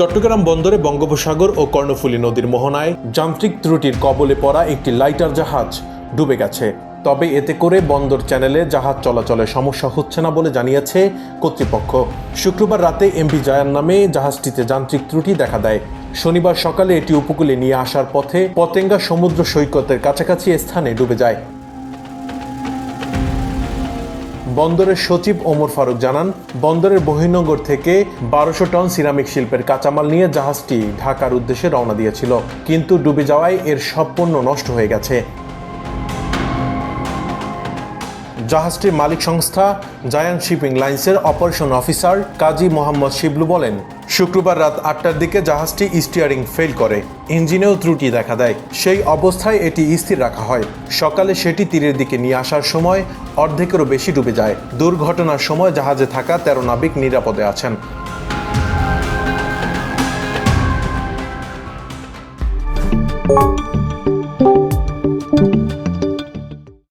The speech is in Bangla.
চট্টগ্রাম বন্দরে বঙ্গোপসাগর ও কর্ণফুলী নদীর মোহনায় যান্ত্রিক ত্রুটির কবলে পড়া একটি লাইটার জাহাজ ডুবে গেছে। তবে এতে করে বন্দর চ্যানেলে জাহাজ চলাচলে সমস্যা হচ্ছে না বলে জানিয়েছে কর্তৃপক্ষ। শুক্রবার রাতে এমভি জায়ান নামে জাহাজটিতে যান্ত্রিক ত্রুটি দেখা দেয়। শনিবার সকালে এটি উপকূলে নিয়ে আসার পথে পতেঙ্গা সমুদ্র সৈকতের কাছাকাছি স্থানে ডুবে যায়। বন্দরের সচিব ওমর ফারুক জানান, বন্দরের বহির্নগর থেকে বারোশো টন সিরামিক শিল্পের কাঁচামাল নিয়ে জাহাজটি ঢাকার উদ্দেশ্যে রওনা দিয়েছিল, কিন্তু ডুবে যাওয়ায় এর সব পণ্য নষ্ট হয়ে গেছে। জাহাজটির মালিক সংস্থা জায়ান্ট শিপিং লাইন্সের অপারেশন অফিসার কাজী মোহাম্মদ শিবলু বলেন শুক্রবার রাত আটটার দিকে জাহাজটি স্টিয়ারিং ফেল করে। ইঞ্জিনেও ত্রুটি দেখা দেয়। সেই অবস্থায় এটি স্থির রাখা হয়। সকালে সেটি তীরের দিকে নিয়ে আসার সময় অর্ধেকেরও বেশি ডুবে যায়। দুর্ঘটনার সময় জাহাজে থাকা তেরো নাবিক নিরাপদে আছেন।